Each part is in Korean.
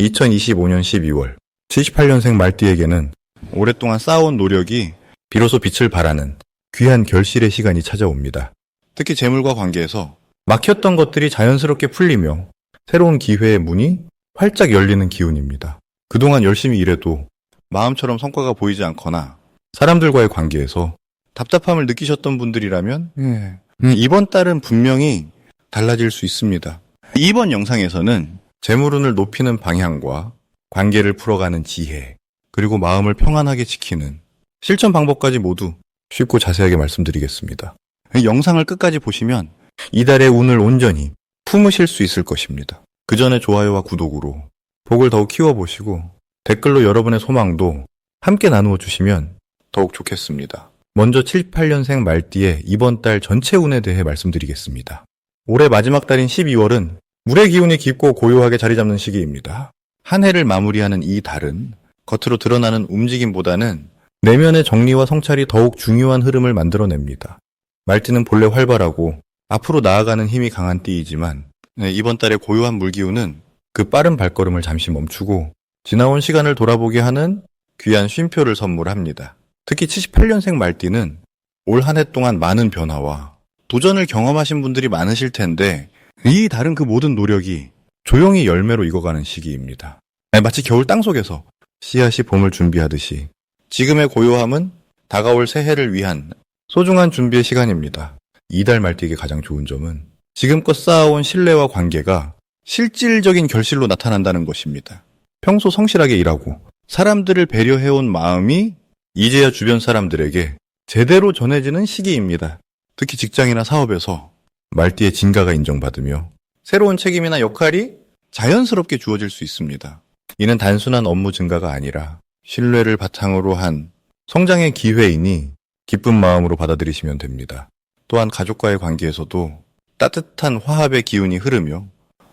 2025년 12월 78년생 말띠에게는 오랫동안 쌓아온 노력이 비로소 빛을 발하는 귀한 결실의 시간이 찾아옵니다. 특히 재물과 관계에서 막혔던 것들이 자연스럽게 풀리며 새로운 기회의 문이 활짝 열리는 기운입니다. 그동안 열심히 일해도 마음처럼 성과가 보이지 않거나 사람들과의 관계에서 답답함을 느끼셨던 분들이라면 예, 음, 이번 달은 분명히 달라질 수 있습니다. 이번 영상에서는 재물운을 높이는 방향과 관계를 풀어가는 지혜, 그리고 마음을 평안하게 지키는 실천 방법까지 모두 쉽고 자세하게 말씀드리겠습니다. 이 영상을 끝까지 보시면 이달의 운을 온전히 품으실 수 있을 것입니다. 그 전에 좋아요와 구독으로 복을 더욱 키워보시고 댓글로 여러분의 소망도 함께 나누어 주시면 더욱 좋겠습니다. 먼저 78년생 말띠의 이번 달 전체 운에 대해 말씀드리겠습니다. 올해 마지막 달인 12월은 물의 기운이 깊고 고요하게 자리 잡는 시기입니다. 한 해를 마무리하는 이 달은 겉으로 드러나는 움직임보다는 내면의 정리와 성찰이 더욱 중요한 흐름을 만들어냅니다. 말띠는 본래 활발하고 앞으로 나아가는 힘이 강한 띠이지만 네, 이번 달의 고요한 물기운은 그 빠른 발걸음을 잠시 멈추고 지나온 시간을 돌아보게 하는 귀한 쉼표를 선물합니다. 특히 78년생 말띠는 올 한 해 동안 많은 변화와 도전을 경험하신 분들이 많으실 텐데 이 다른 그 모든 노력이 조용히 열매로 익어가는 시기입니다. 네, 마치 겨울 땅 속에서 씨앗이 봄을 준비하듯이 지금의 고요함은 다가올 새해를 위한 소중한 준비의 시간입니다. 이달 말띠에게 가장 좋은 점은 지금껏 쌓아온 신뢰와 관계가 실질적인 결실로 나타난다는 것입니다. 평소 성실하게 일하고 사람들을 배려해온 마음이 이제야 주변 사람들에게 제대로 전해지는 시기입니다. 특히 직장이나 사업에서 말띠의 진가가 인정받으며 새로운 책임이나 역할이 자연스럽게 주어질 수 있습니다. 이는 단순한 업무 증가가 아니라 신뢰를 바탕으로 한 성장의 기회이니 기쁜 마음으로 받아들이시면 됩니다. 또한 가족과의 관계에서도 따뜻한 화합의 기운이 흐르며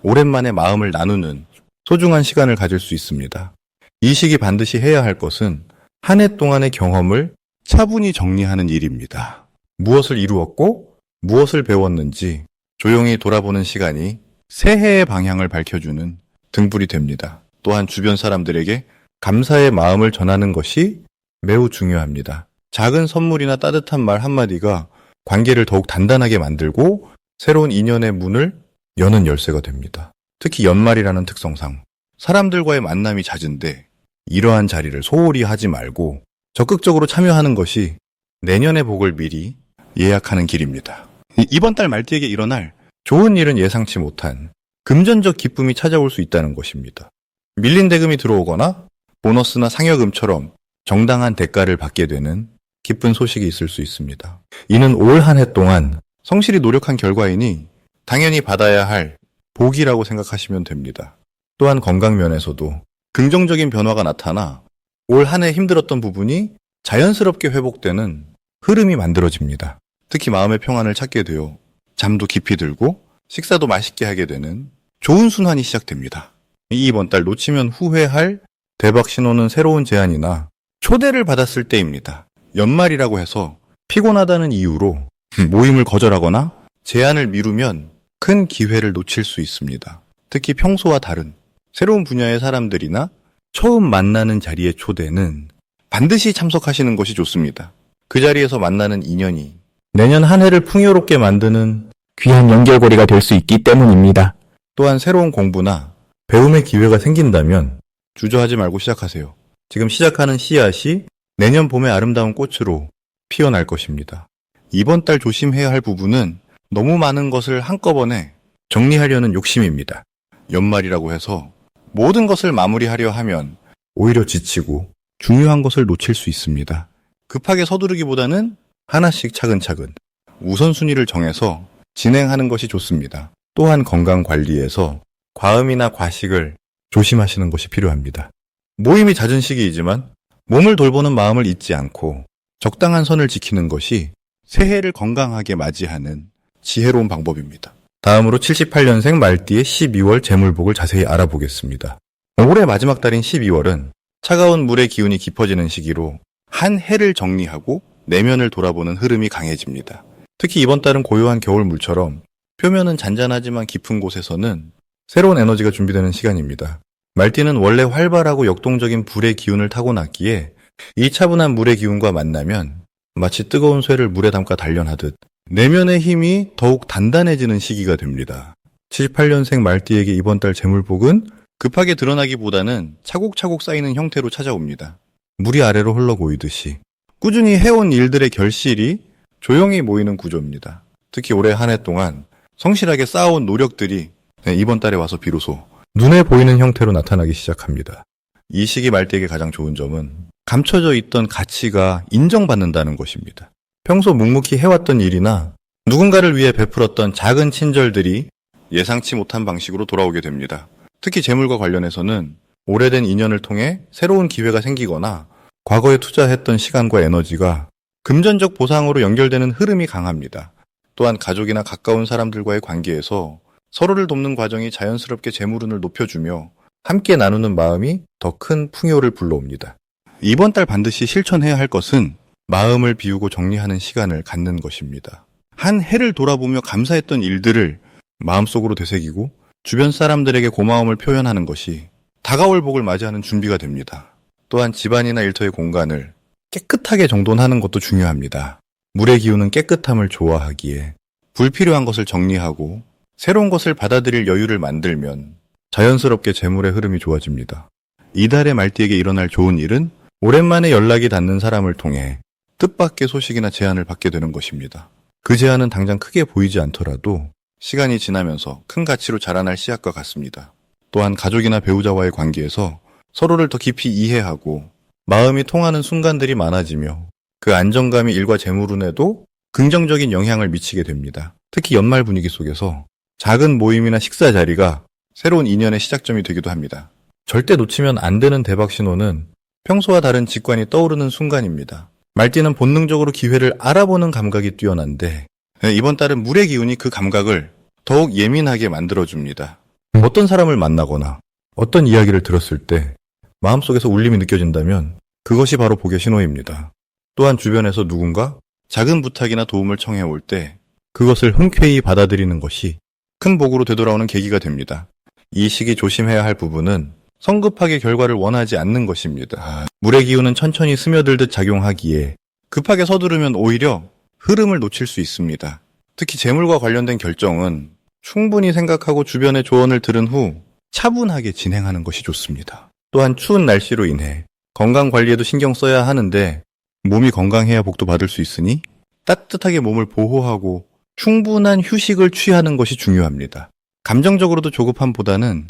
오랜만에 마음을 나누는 소중한 시간을 가질 수 있습니다. 이 시기 반드시 해야 할 것은 한 해 동안의 경험을 차분히 정리하는 일입니다. 무엇을 이루었고 무엇을 배웠는지 조용히 돌아보는 시간이 새해의 방향을 밝혀주는 등불이 됩니다. 또한 주변 사람들에게 감사의 마음을 전하는 것이 매우 중요합니다. 작은 선물이나 따뜻한 말 한마디가 관계를 더욱 단단하게 만들고 새로운 인연의 문을 여는 열쇠가 됩니다. 특히 연말이라는 특성상 사람들과의 만남이 잦은데 이러한 자리를 소홀히 하지 말고 적극적으로 참여하는 것이 내년의 복을 미리 예약하는 길입니다. 이번 달 말띠에게 일어날 좋은 일은 예상치 못한 금전적 기쁨이 찾아올 수 있다는 것입니다. 밀린 대금이 들어오거나 보너스나 상여금처럼 정당한 대가를 받게 되는 기쁜 소식이 있을 수 있습니다. 이는 올 한 해 동안 성실히 노력한 결과이니 당연히 받아야 할 복이라고 생각하시면 됩니다. 또한 건강 면에서도 긍정적인 변화가 나타나 올 한 해 힘들었던 부분이 자연스럽게 회복되는 흐름이 만들어집니다. 특히 마음의 평안을 찾게 되어 잠도 깊이 들고 식사도 맛있게 하게 되는 좋은 순환이 시작됩니다. 이번 달 놓치면 후회할 대박 신호는 새로운 제안이나 초대를 받았을 때입니다. 연말이라고 해서 피곤하다는 이유로 모임을 거절하거나 제안을 미루면 큰 기회를 놓칠 수 있습니다. 특히 평소와 다른 새로운 분야의 사람들이나 처음 만나는 자리의 초대는 반드시 참석하시는 것이 좋습니다. 그 자리에서 만나는 인연이 내년 한 해를 풍요롭게 만드는 귀한 연결고리가 될 수 있기 때문입니다. 또한 새로운 공부나 배움의 기회가 생긴다면 주저하지 말고 시작하세요. 지금 시작하는 씨앗이 내년 봄의 아름다운 꽃으로 피어날 것입니다. 이번 달 조심해야 할 부분은 너무 많은 것을 한꺼번에 정리하려는 욕심입니다. 연말이라고 해서 모든 것을 마무리하려 하면 오히려 지치고 중요한 것을 놓칠 수 있습니다. 급하게 서두르기보다는 하나씩 차근차근 우선순위를 정해서 진행하는 것이 좋습니다. 또한 건강 관리에서 과음이나 과식을 조심하시는 것이 필요합니다. 모임이 잦은 시기이지만 몸을 돌보는 마음을 잊지 않고 적당한 선을 지키는 것이 새해를 건강하게 맞이하는 지혜로운 방법입니다. 다음으로 78년생 말띠의 12월 재물복을 자세히 알아보겠습니다. 올해 마지막 달인 12월은 차가운 물의 기운이 깊어지는 시기로 한 해를 정리하고 내면을 돌아보는 흐름이 강해집니다. 특히 이번 달은 고요한 겨울 물처럼 표면은 잔잔하지만 깊은 곳에서는 새로운 에너지가 준비되는 시간입니다. 말띠는 원래 활발하고 역동적인 불의 기운을 타고났기에 이 차분한 물의 기운과 만나면 마치 뜨거운 쇠를 물에 담가 단련하듯 내면의 힘이 더욱 단단해지는 시기가 됩니다. 78년생 말띠에게 이번 달 재물복은 급하게 드러나기보다는 차곡차곡 쌓이는 형태로 찾아옵니다. 물이 아래로 흘러 고이듯이 꾸준히 해온 일들의 결실이 조용히 모이는 구조입니다. 특히 올해 한 해 동안 성실하게 쌓아온 노력들이 네, 이번 달에 와서 비로소 눈에 보이는 형태로 나타나기 시작합니다. 이 시기 말띠에게 가장 좋은 점은 감춰져 있던 가치가 인정받는다는 것입니다. 평소 묵묵히 해왔던 일이나 누군가를 위해 베풀었던 작은 친절들이 예상치 못한 방식으로 돌아오게 됩니다. 특히 재물과 관련해서는 오래된 인연을 통해 새로운 기회가 생기거나 과거에 투자했던 시간과 에너지가 금전적 보상으로 연결되는 흐름이 강합니다. 또한 가족이나 가까운 사람들과의 관계에서 서로를 돕는 과정이 자연스럽게 재물운을 높여주며 함께 나누는 마음이 더 큰 풍요를 불러옵니다. 이번 달 반드시 실천해야 할 것은 마음을 비우고 정리하는 시간을 갖는 것입니다. 한 해를 돌아보며 감사했던 일들을 마음속으로 되새기고 주변 사람들에게 고마움을 표현하는 것이 다가올 복을 맞이하는 준비가 됩니다. 또한 집안이나 일터의 공간을 깨끗하게 정돈하는 것도 중요합니다. 물의 기운은 깨끗함을 좋아하기에 불필요한 것을 정리하고 새로운 것을 받아들일 여유를 만들면 자연스럽게 재물의 흐름이 좋아집니다. 이달의 말띠에게 일어날 좋은 일은 오랜만에 연락이 닿는 사람을 통해 뜻밖의 소식이나 제안을 받게 되는 것입니다. 그 제안은 당장 크게 보이지 않더라도 시간이 지나면서 큰 가치로 자라날 씨앗과 같습니다. 또한 가족이나 배우자와의 관계에서 서로를 더 깊이 이해하고 마음이 통하는 순간들이 많아지며 그 안정감이 일과 재물운에도 긍정적인 영향을 미치게 됩니다. 특히 연말 분위기 속에서 작은 모임이나 식사 자리가 새로운 인연의 시작점이 되기도 합니다. 절대 놓치면 안 되는 대박 신호는 평소와 다른 직관이 떠오르는 순간입니다. 말띠는 본능적으로 기회를 알아보는 감각이 뛰어난데 네, 이번 달은 물의 기운이 그 감각을 더욱 예민하게 만들어줍니다. 어떤 사람을 만나거나 어떤 이야기를 들었을 때 마음속에서 울림이 느껴진다면 그것이 바로 복의 신호입니다. 또한 주변에서 누군가 작은 부탁이나 도움을 청해 올 때 그것을 흔쾌히 받아들이는 것이 큰 복으로 되돌아오는 계기가 됩니다. 이 시기 조심해야 할 부분은 성급하게 결과를 원하지 않는 것입니다. 물의 기운은 천천히 스며들듯 작용하기에 급하게 서두르면 오히려 흐름을 놓칠 수 있습니다. 특히 재물과 관련된 결정은 충분히 생각하고 주변의 조언을 들은 후 차분하게 진행하는 것이 좋습니다. 또한 추운 날씨로 인해 건강 관리에도 신경 써야 하는데 몸이 건강해야 복도 받을 수 있으니 따뜻하게 몸을 보호하고 충분한 휴식을 취하는 것이 중요합니다. 감정적으로도 조급함보다는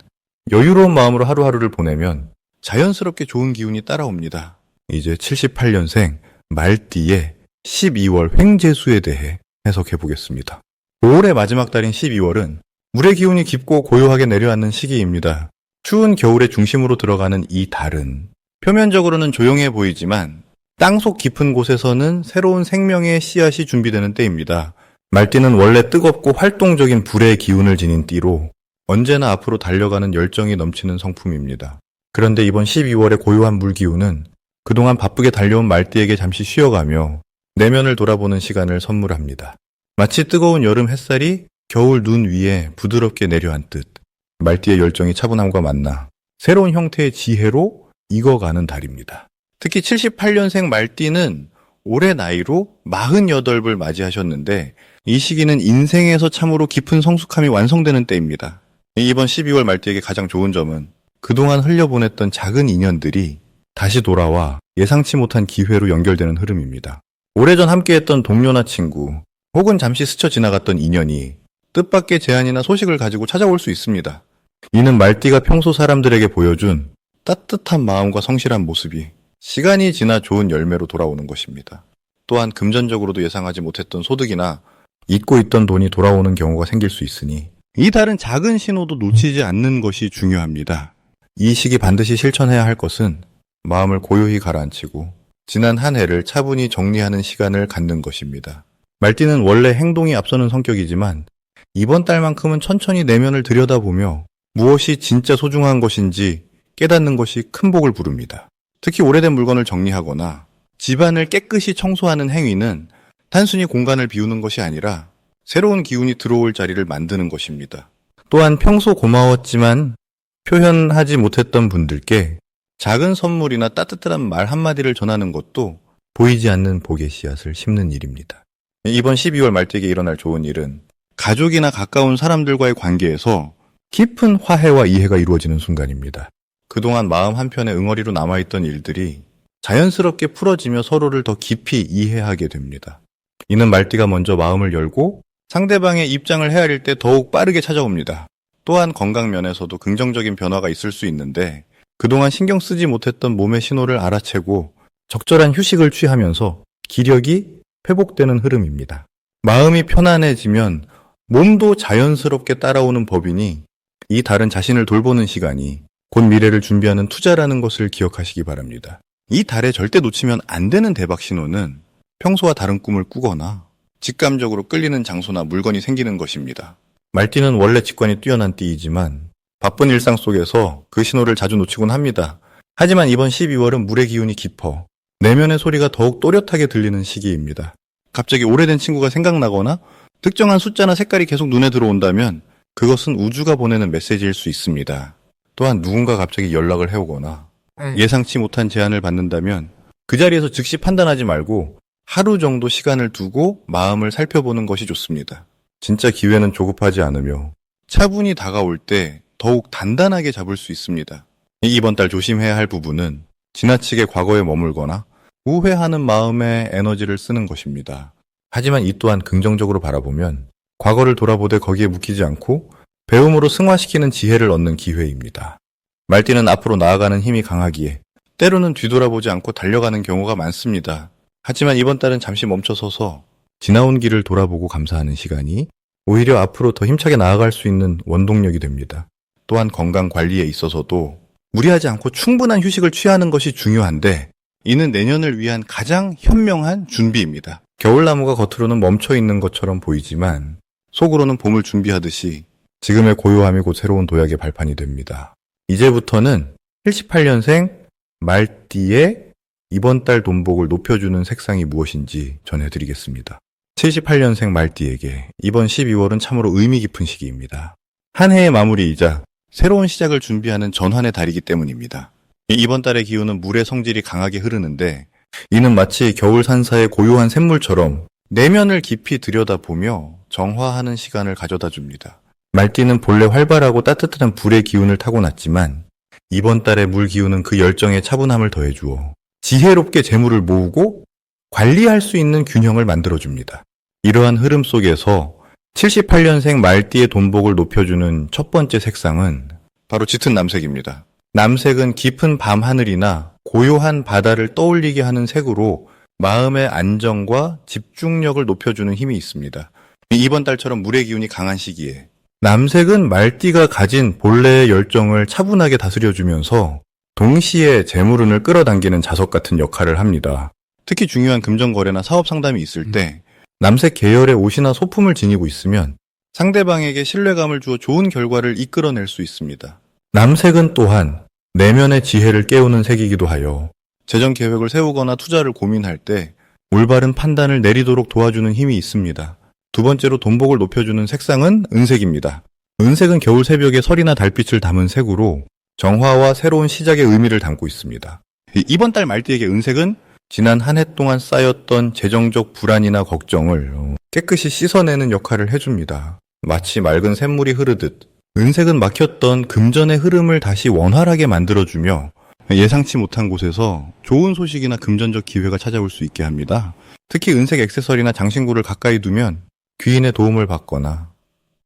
여유로운 마음으로 하루하루를 보내면 자연스럽게 좋은 기운이 따라옵니다. 이제 78년생 말띠의 12월 횡재수에 대해 해석해 보겠습니다. 5월의 마지막 달인 12월은 물의 기운이 깊고 고요하게 내려앉는 시기입니다. 추운 겨울의 중심으로 들어가는 이 달은 표면적으로는 조용해 보이지만 땅속 깊은 곳에서는 새로운 생명의 씨앗이 준비되는 때입니다. 말띠는 원래 뜨겁고 활동적인 불의 기운을 지닌 띠로 언제나 앞으로 달려가는 열정이 넘치는 성품입니다. 그런데 이번 12월의 고요한 물 기운은 그동안 바쁘게 달려온 말띠에게 잠시 쉬어가며 내면을 돌아보는 시간을 선물합니다. 마치 뜨거운 여름 햇살이 겨울 눈 위에 부드럽게 내려앉듯 말띠의 열정이 차분함과 만나 새로운 형태의 지혜로 익어가는 달입니다. 특히 78년생 말띠는 올해 나이로 48을 맞이하셨는데 이 시기는 인생에서 참으로 깊은 성숙함이 완성되는 때입니다. 이번 12월 말띠에게 가장 좋은 점은 그동안 흘려보냈던 작은 인연들이 다시 돌아와 예상치 못한 기회로 연결되는 흐름입니다. 오래전 함께했던 동료나 친구, 혹은 잠시 스쳐 지나갔던 인연이 뜻밖의 제안이나 소식을 가지고 찾아올 수 있습니다. 이는 말띠가 평소 사람들에게 보여준 따뜻한 마음과 성실한 모습이 시간이 지나 좋은 열매로 돌아오는 것입니다. 또한 금전적으로도 예상하지 못했던 소득이나 잊고 있던 돈이 돌아오는 경우가 생길 수 있으니 이 달은 작은 신호도 놓치지 않는 것이 중요합니다. 이 시기 반드시 실천해야 할 것은 마음을 고요히 가라앉히고 지난 한 해를 차분히 정리하는 시간을 갖는 것입니다. 말띠는 원래 행동이 앞서는 성격이지만 이번 달만큼은 천천히 내면을 들여다보며 무엇이 진짜 소중한 것인지 깨닫는 것이 큰 복을 부릅니다. 특히 오래된 물건을 정리하거나 집안을 깨끗이 청소하는 행위는 단순히 공간을 비우는 것이 아니라 새로운 기운이 들어올 자리를 만드는 것입니다. 또한 평소 고마웠지만 표현하지 못했던 분들께 작은 선물이나 따뜻한 말 한마디를 전하는 것도 보이지 않는 복의 씨앗을 심는 일입니다. 이번 12월 말띠에게 일어날 좋은 일은 가족이나 가까운 사람들과의 관계에서 깊은 화해와 이해가 이루어지는 순간입니다. 그동안 마음 한편에 응어리로 남아있던 일들이 자연스럽게 풀어지며 서로를 더 깊이 이해하게 됩니다. 이는 말띠가 먼저 마음을 열고 상대방의 입장을 헤아릴 때 더욱 빠르게 찾아옵니다. 또한 건강 면에서도 긍정적인 변화가 있을 수 있는데 그동안 신경 쓰지 못했던 몸의 신호를 알아채고 적절한 휴식을 취하면서 기력이 회복되는 흐름입니다. 마음이 편안해지면 몸도 자연스럽게 따라오는 법이니 이 달은 자신을 돌보는 시간이 곧 미래를 준비하는 투자라는 것을 기억하시기 바랍니다. 이 달에 절대 놓치면 안 되는 대박 신호는 평소와 다른 꿈을 꾸거나 직감적으로 끌리는 장소나 물건이 생기는 것입니다. 말띠는 원래 직관이 뛰어난 띠이지만 바쁜 일상 속에서 그 신호를 자주 놓치곤 합니다. 하지만 이번 12월은 물의 기운이 깊어 내면의 소리가 더욱 또렷하게 들리는 시기입니다. 갑자기 오래된 친구가 생각나거나 특정한 숫자나 색깔이 계속 눈에 들어온다면 그것은 우주가 보내는 메시지일 수 있습니다. 또한 누군가 갑자기 연락을 해오거나 예상치 못한 제안을 받는다면 그 자리에서 즉시 판단하지 말고 하루 정도 시간을 두고 마음을 살펴보는 것이 좋습니다. 진짜 기회는 조급하지 않으며 차분히 다가올 때 더욱 단단하게 잡을 수 있습니다. 이번 달 조심해야 할 부분은 지나치게 과거에 머물거나 우회하는 마음에 에너지를 쓰는 것입니다. 하지만 이 또한 긍정적으로 바라보면 과거를 돌아보되 거기에 묵히지 않고 배움으로 승화시키는 지혜를 얻는 기회입니다. 말띠는 앞으로 나아가는 힘이 강하기에 때로는 뒤돌아보지 않고 달려가는 경우가 많습니다. 하지만 이번 달은 잠시 멈춰서서 지나온 길을 돌아보고 감사하는 시간이 오히려 앞으로 더 힘차게 나아갈 수 있는 원동력이 됩니다. 또한 건강 관리에 있어서도 무리하지 않고 충분한 휴식을 취하는 것이 중요한데 이는 내년을 위한 가장 현명한 준비입니다. 겨울나무가 겉으로는 멈춰 있는 것처럼 보이지만 속으로는 봄을 준비하듯이 지금의 고요함이 곧 새로운 도약의 발판이 됩니다. 이제부터는 78년생 말띠의 이번 달 돈복을 높여주는 색상이 무엇인지 전해드리겠습니다. 78년생 말띠에게 이번 12월은 참으로 의미 깊은 시기입니다. 한 해의 마무리이자 새로운 시작을 준비하는 전환의 달이기 때문입니다. 이번 달의 기운은 물의 성질이 강하게 흐르는데 이는 마치 겨울 산사의 고요한 샘물처럼 내면을 깊이 들여다보며 정화하는 시간을 가져다 줍니다. 말띠는 본래 활발하고 따뜻한 불의 기운을 타고났지만 이번 달의 물 기운은 그 열정에 차분함을 더해주어 지혜롭게 재물을 모으고 관리할 수 있는 균형을 만들어줍니다. 이러한 흐름 속에서 78년생 말띠의 돈복을 높여주는 첫 번째 색상은 바로 짙은 남색입니다. 남색은 깊은 밤 하늘이나 고요한 바다를 떠올리게 하는 색으로 마음의 안정과 집중력을 높여주는 힘이 있습니다. 이번 달처럼 물의 기운이 강한 시기에 남색은 말띠가 가진 본래의 열정을 차분하게 다스려주면서 동시에 재물운을 끌어당기는 자석 같은 역할을 합니다. 특히 중요한 금전 거래나 사업 상담이 있을 때 남색 계열의 옷이나 소품을 지니고 있으면 상대방에게 신뢰감을 주어 좋은 결과를 이끌어낼 수 있습니다. 남색은 또한 내면의 지혜를 깨우는 색이기도 하여 재정 계획을 세우거나 투자를 고민할 때 올바른 판단을 내리도록 도와주는 힘이 있습니다. 두 번째로 돈복을 높여주는 색상은 은색입니다. 은색은 겨울 새벽에 설이나 달빛을 담은 색으로 정화와 새로운 시작의 의미를 담고 있습니다. 이번 달 말띠에게 은색은 지난 한 해 동안 쌓였던 재정적 불안이나 걱정을 깨끗이 씻어내는 역할을 해줍니다. 마치 맑은 샘물이 흐르듯 은색은 막혔던 금전의 흐름을 다시 원활하게 만들어주며 예상치 못한 곳에서 좋은 소식이나 금전적 기회가 찾아올 수 있게 합니다. 특히 은색 액세서리나 장신구를 가까이 두면 귀인의 도움을 받거나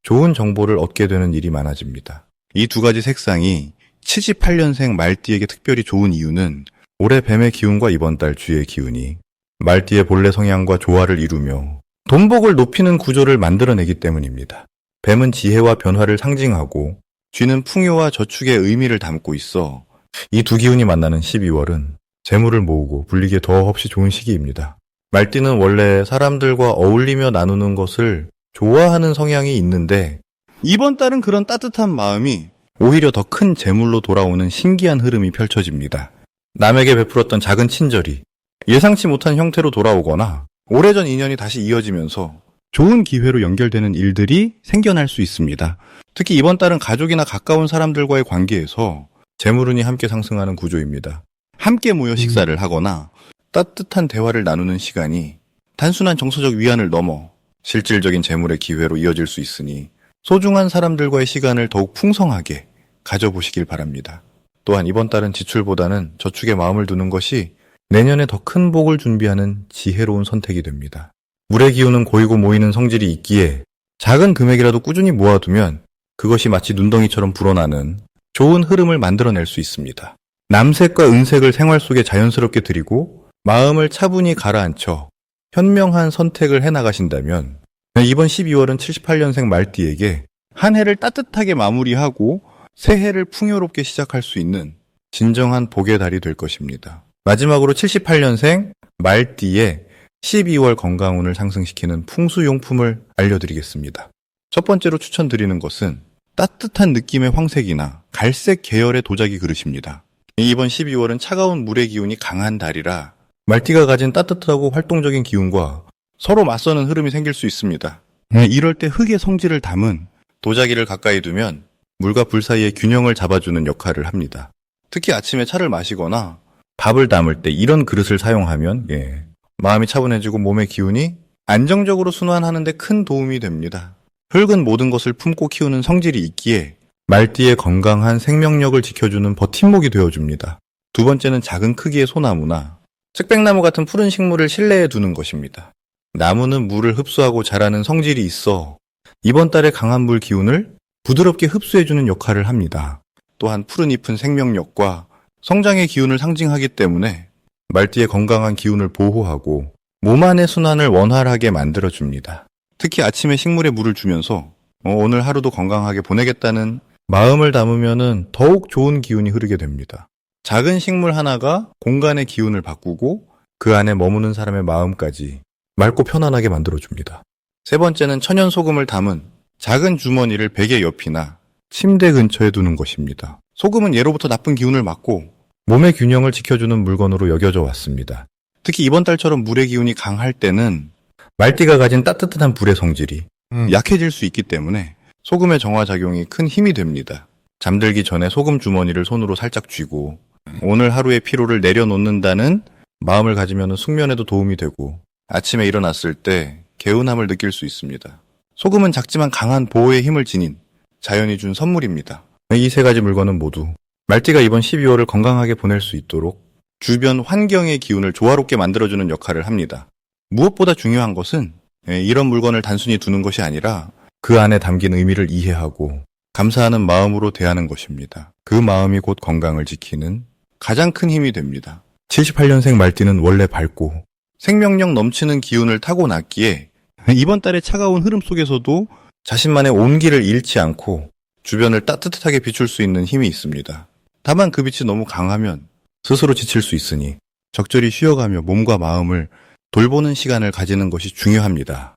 좋은 정보를 얻게 되는 일이 많아집니다. 이 두 가지 색상이 78년생 말띠에게 특별히 좋은 이유는 올해 뱀의 기운과 이번 달 쥐의 기운이 말띠의 본래 성향과 조화를 이루며 돈복을 높이는 구조를 만들어내기 때문입니다. 뱀은 지혜와 변화를 상징하고 쥐는 풍요와 저축의 의미를 담고 있어 이 두 기운이 만나는 12월은 재물을 모으고 불리기에 더없이 좋은 시기입니다. 말띠는 원래 사람들과 어울리며 나누는 것을 좋아하는 성향이 있는데 이번 달은 그런 따뜻한 마음이 오히려 더 큰 재물로 돌아오는 신기한 흐름이 펼쳐집니다. 남에게 베풀었던 작은 친절이 예상치 못한 형태로 돌아오거나 오래전 인연이 다시 이어지면서 좋은 기회로 연결되는 일들이 생겨날 수 있습니다. 특히 이번 달은 가족이나 가까운 사람들과의 관계에서 재물운이 함께 상승하는 구조입니다. 함께 모여 식사를 하거나 따뜻한 대화를 나누는 시간이 단순한 정서적 위안을 넘어 실질적인 재물의 기회로 이어질 수 있으니 소중한 사람들과의 시간을 더욱 풍성하게 가져보시길 바랍니다. 또한 이번 달은 지출보다는 저축에 마음을 두는 것이 내년에 더 큰 복을 준비하는 지혜로운 선택이 됩니다. 물의 기운은 고이고 모이는 성질이 있기에 작은 금액이라도 꾸준히 모아두면 그것이 마치 눈덩이처럼 불어나는 좋은 흐름을 만들어낼 수 있습니다. 남색과 은색을 생활 속에 자연스럽게 들이고 마음을 차분히 가라앉혀 현명한 선택을 해나가신다면 이번 12월은 78년생 말띠에게 한 해를 따뜻하게 마무리하고 새해를 풍요롭게 시작할 수 있는 진정한 복의 달이 될 것입니다. 마지막으로 78년생 말띠의 12월 건강운을 상승시키는 풍수용품을 알려드리겠습니다. 첫 번째로 추천드리는 것은 따뜻한 느낌의 황색이나 갈색 계열의 도자기 그릇입니다. 이번 12월은 차가운 물의 기운이 강한 달이라 말띠가 가진 따뜻하고 활동적인 기운과 서로 맞서는 흐름이 생길 수 있습니다. 네, 이럴 때 흙의 성질을 담은 도자기를 가까이 두면 물과 불 사이의 균형을 잡아주는 역할을 합니다. 특히 아침에 차를 마시거나 밥을 담을 때 이런 그릇을 사용하면 예, 마음이 차분해지고 몸의 기운이 안정적으로 순환하는 데 큰 도움이 됩니다. 흙은 모든 것을 품고 키우는 성질이 있기에 말띠의 건강한 생명력을 지켜주는 버팀목이 되어줍니다. 두 번째는 작은 크기의 소나무나 측백나무 같은 푸른 식물을 실내에 두는 것입니다. 나무는 물을 흡수하고 자라는 성질이 있어 이번 달의 강한 물 기운을 부드럽게 흡수해주는 역할을 합니다. 또한 푸른 잎은 생명력과 성장의 기운을 상징하기 때문에 말띠의 건강한 기운을 보호하고 몸 안의 순환을 원활하게 만들어줍니다. 특히 아침에 식물에 물을 주면서 어, 오늘 하루도 건강하게 보내겠다는 마음을 담으면 더욱 좋은 기운이 흐르게 됩니다. 작은 식물 하나가 공간의 기운을 바꾸고 그 안에 머무는 사람의 마음까지 맑고 편안하게 만들어줍니다. 세 번째는 천연 소금을 담은 작은 주머니를 베개 옆이나 침대 근처에 두는 것입니다. 소금은 예로부터 나쁜 기운을 막고 몸의 균형을 지켜주는 물건으로 여겨져 왔습니다. 특히 이번 달처럼 물의 기운이 강할 때는 말띠가 가진 따뜻한 불의 성질이 약해질 수 있기 때문에 소금의 정화작용이 큰 힘이 됩니다. 잠들기 전에 소금 주머니를 손으로 살짝 쥐고 오늘 하루의 피로를 내려놓는다는 마음을 가지면 숙면에도 도움이 되고 아침에 일어났을 때 개운함을 느낄 수 있습니다. 소금은 작지만 강한 보호의 힘을 지닌 자연이 준 선물입니다. 이 세 가지 물건은 모두 말띠가 이번 12월을 건강하게 보낼 수 있도록 주변 환경의 기운을 조화롭게 만들어주는 역할을 합니다. 무엇보다 중요한 것은 예, 이런 물건을 단순히 두는 것이 아니라 그 안에 담긴 의미를 이해하고 감사하는 마음으로 대하는 것입니다. 그 마음이 곧 건강을 지키는 가장 큰 힘이 됩니다. 78년생 말띠는 원래 밝고 생명력 넘치는 기운을 타고났기에 이번 달의 차가운 흐름 속에서도 자신만의 온기를 잃지 않고 주변을 따뜻하게 비출 수 있는 힘이 있습니다. 다만 그 빛이 너무 강하면 스스로 지칠 수 있으니 적절히 쉬어가며 몸과 마음을 돌보는 시간을 가지는 것이 중요합니다.